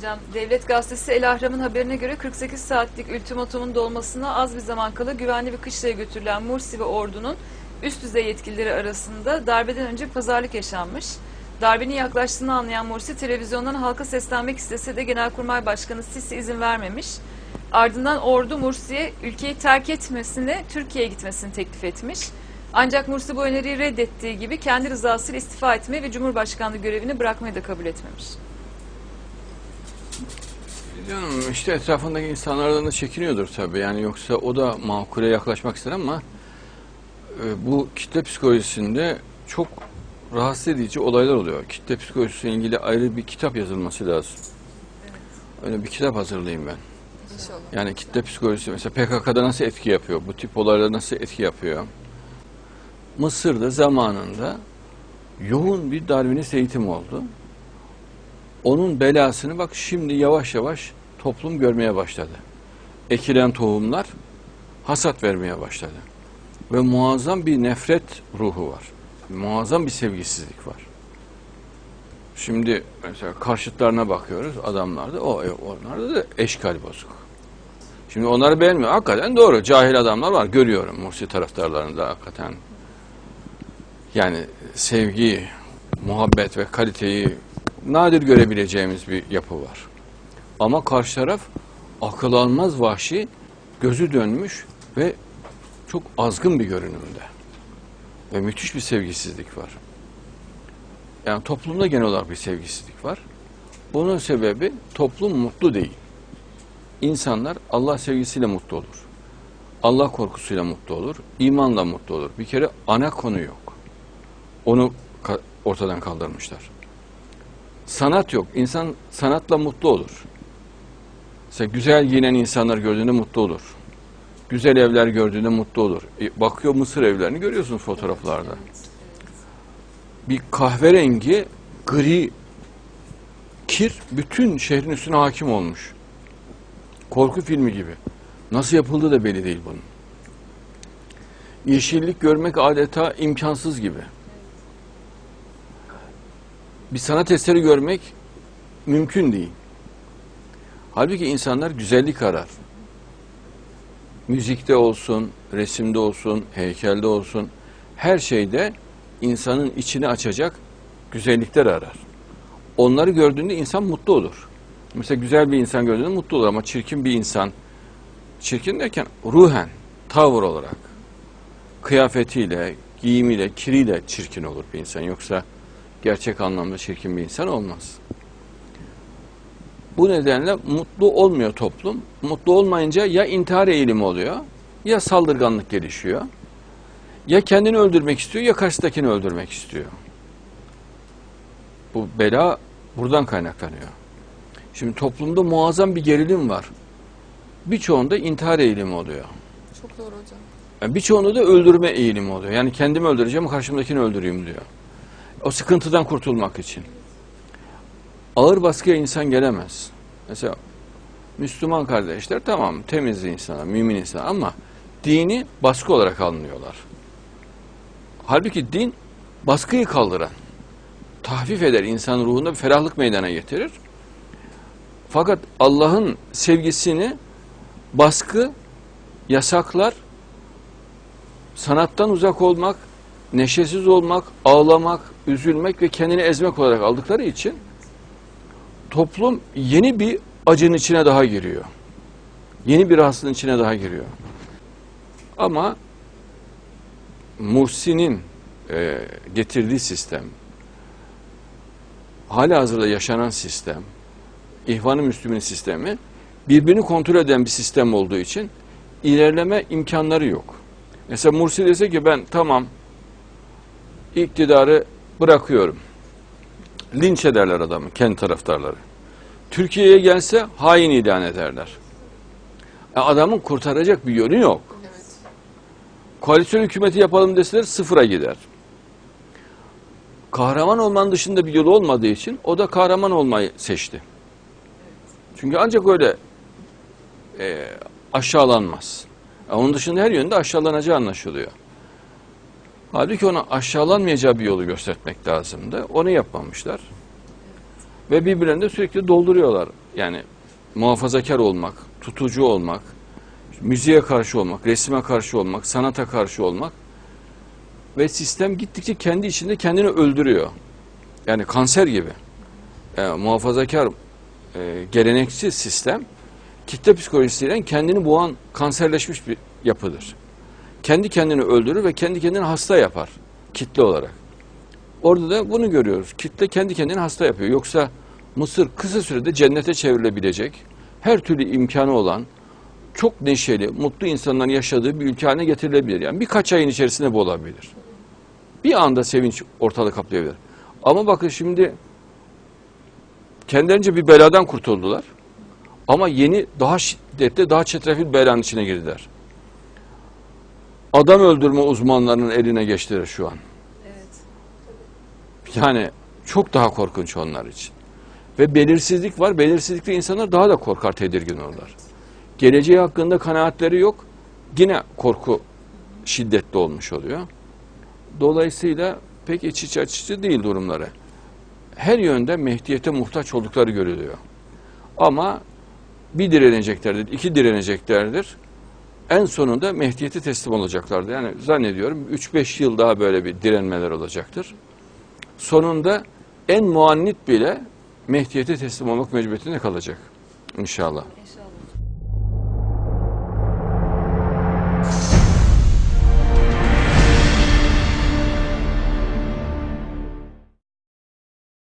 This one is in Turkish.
Hocam Devlet Gazetesi El Ahram'ın haberine göre 48 saatlik ultimatomun dolmasına az bir zaman kala güvenli bir kışlaya götürülen Mursi ve ordunun üst düzey yetkilileri arasında darbeden önce pazarlık yaşanmış. Darbenin yaklaştığını anlayan Mursi televizyondan halka seslenmek istese de Genelkurmay Başkanı Sisi izin vermemiş. Ardından ordu Mursi'ye ülkeyi terk etmesini, Türkiye'ye gitmesini teklif etmiş. Ancak Mursi bu öneriyi reddettiği gibi kendi rızasıyla istifa etmeyi ve Cumhurbaşkanlığı görevini bırakmayı da kabul etmemiş. Canım işte etrafındaki insanlardan da çekiniyordur tabii. Yani yoksa o da makule yaklaşmak ister ama e, bu kitle psikolojisinde çok rahatsız edici olaylar oluyor. Kitle psikolojisiyle ilgili ayrı bir kitap yazılması lazım. Öyle bir kitap hazırlayayım ben. İnşallah. Yani kitle psikolojisi mesela PKK'da nasıl etki yapıyor? Bu tip olaylar nasıl etki yapıyor? Mısır'da zamanında yoğun bir Darwinist eğitim oldu. Onun belasını bak şimdi yavaş yavaş toplum görmeye başladı. Ekilen tohumlar hasat vermeye başladı. Ve muazzam bir nefret ruhu var. Muazzam bir sevgisizlik var. Şimdi mesela karşıtlarına bakıyoruz adamlarda. O e, onlarda da eşkal bozuk. Şimdi onları beğenmiyor. Hakikaten doğru. Cahil adamlar var. Görüyorum Mursi taraftarlarında hakikaten. Yani sevgi, muhabbet ve kaliteyi nadir görebileceğimiz bir yapı var. Ama karşı taraf akıl almaz vahşi, gözü dönmüş ve çok azgın bir görünümde. Ve müthiş bir sevgisizlik var. Yani toplumda genel olarak bir sevgisizlik var. Bunun sebebi toplum mutlu değil. İnsanlar Allah sevgisiyle mutlu olur. Allah korkusuyla mutlu olur. imanla mutlu olur. Bir kere ana konu yok. Onu ortadan kaldırmışlar. Sanat yok. İnsan sanatla mutlu olur. Mesela güzel giyinen insanlar gördüğünde mutlu olur. Güzel evler gördüğünde mutlu olur. E, bakıyor Mısır evlerini görüyorsunuz fotoğraflarda. Bir kahverengi, gri kir bütün şehrin üstüne hakim olmuş. Korku filmi gibi. Nasıl yapıldığı da belli değil bunun. Yeşillik görmek adeta imkansız gibi. Bir sanat eseri görmek mümkün değil. Halbuki insanlar güzellik arar. Müzikte olsun, resimde olsun, heykelde olsun, her şeyde insanın içini açacak güzellikler arar. Onları gördüğünde insan mutlu olur. Mesela güzel bir insan gördüğünde mutlu olur ama çirkin bir insan, çirkin derken ruhen, tavır olarak, kıyafetiyle, giyimiyle, kiriyle çirkin olur bir insan. Yoksa gerçek anlamda çirkin bir insan olmaz. Bu nedenle mutlu olmuyor toplum. Mutlu olmayınca ya intihar eğilimi oluyor, ya saldırganlık gelişiyor, ya kendini öldürmek istiyor, ya karşıdakini öldürmek istiyor. Bu bela buradan kaynaklanıyor. Şimdi toplumda muazzam bir gerilim var. Birçoğunda intihar eğilimi oluyor. Çok doğru hocam. Yani birçoğunda da öldürme eğilimi oluyor. Yani kendimi öldüreceğim, karşımdakini öldüreyim diyor. O sıkıntıdan kurtulmak için. Ağır baskıya insan gelemez. Mesela Müslüman kardeşler tamam temiz insanlar, mümin insan ama dini baskı olarak anlıyorlar. Halbuki din baskıyı kaldıran, tahfif eder insan ruhunda bir ferahlık meydana getirir. Fakat Allah'ın sevgisini baskı yasaklar, sanattan uzak olmak, neşesiz olmak, ağlamak, üzülmek ve kendini ezmek olarak aldıkları için toplum yeni bir acının içine daha giriyor. Yeni bir rahatsızlığın içine daha giriyor. Ama Mursi'nin e, getirdiği sistem, hali hazırda yaşanan sistem, İhvan-ı Müslümin sistemi birbirini kontrol eden bir sistem olduğu için ilerleme imkanları yok. Mesela Mursi dese ki ben tamam iktidarı bırakıyorum. Linç ederler adamı, kendi taraftarları. Türkiye'ye gelse hain ilan ederler. E adamın kurtaracak bir yönü yok. Koalisyon hükümeti yapalım deseler sıfıra gider. Kahraman olmanın dışında bir yolu olmadığı için o da kahraman olmayı seçti. Çünkü ancak öyle e, aşağılanmaz. E, onun dışında her yönde aşağılanacağı anlaşılıyor. Halbuki ona aşağılanmayacağı bir yolu göstermek lazımdı. Onu yapmamışlar. Ve birbirlerini de sürekli dolduruyorlar. Yani muhafazakar olmak, tutucu olmak, müziğe karşı olmak, resme karşı olmak, sanata karşı olmak ve sistem gittikçe kendi içinde kendini öldürüyor. Yani kanser gibi. E, muhafazakar, e, gelenekçi sistem kitle psikolojisiyle kendini boğan kanserleşmiş bir yapıdır. Kendi kendini öldürür ve kendi kendini hasta yapar kitle olarak. Orada da bunu görüyoruz. Kitle kendi kendini hasta yapıyor. Yoksa Mısır kısa sürede cennete çevrilebilecek, her türlü imkanı olan, çok neşeli, mutlu insanların yaşadığı bir ülke haline getirilebilir. Yani birkaç ayın içerisinde bu olabilir. Bir anda sevinç ortalığı kaplayabilir. Ama bakın şimdi kendilerince bir beladan kurtuldular. Ama yeni, daha şiddetli, daha çetrefil belanın içine girdiler. Adam öldürme uzmanlarının eline geçtiler şu an. Evet. Yani çok daha korkunç onlar için. Ve belirsizlik var. Belirsizlikte insanlar daha da korkar, tedirgin olurlar. Geleceği hakkında kanaatleri yok. Yine korku şiddetli olmuş oluyor. Dolayısıyla pek iç iç açıcı değil durumları. Her yönde Mehdiyete muhtaç oldukları görülüyor. Ama bir direneceklerdir, iki direneceklerdir. En sonunda Mehdiyete teslim olacaklardır. Yani zannediyorum 3-5 yıl daha böyle bir direnmeler olacaktır sonunda en muannit bile Mehdiyete teslim olmak mecburiyetinde kalacak. İnşallah. İnşallah.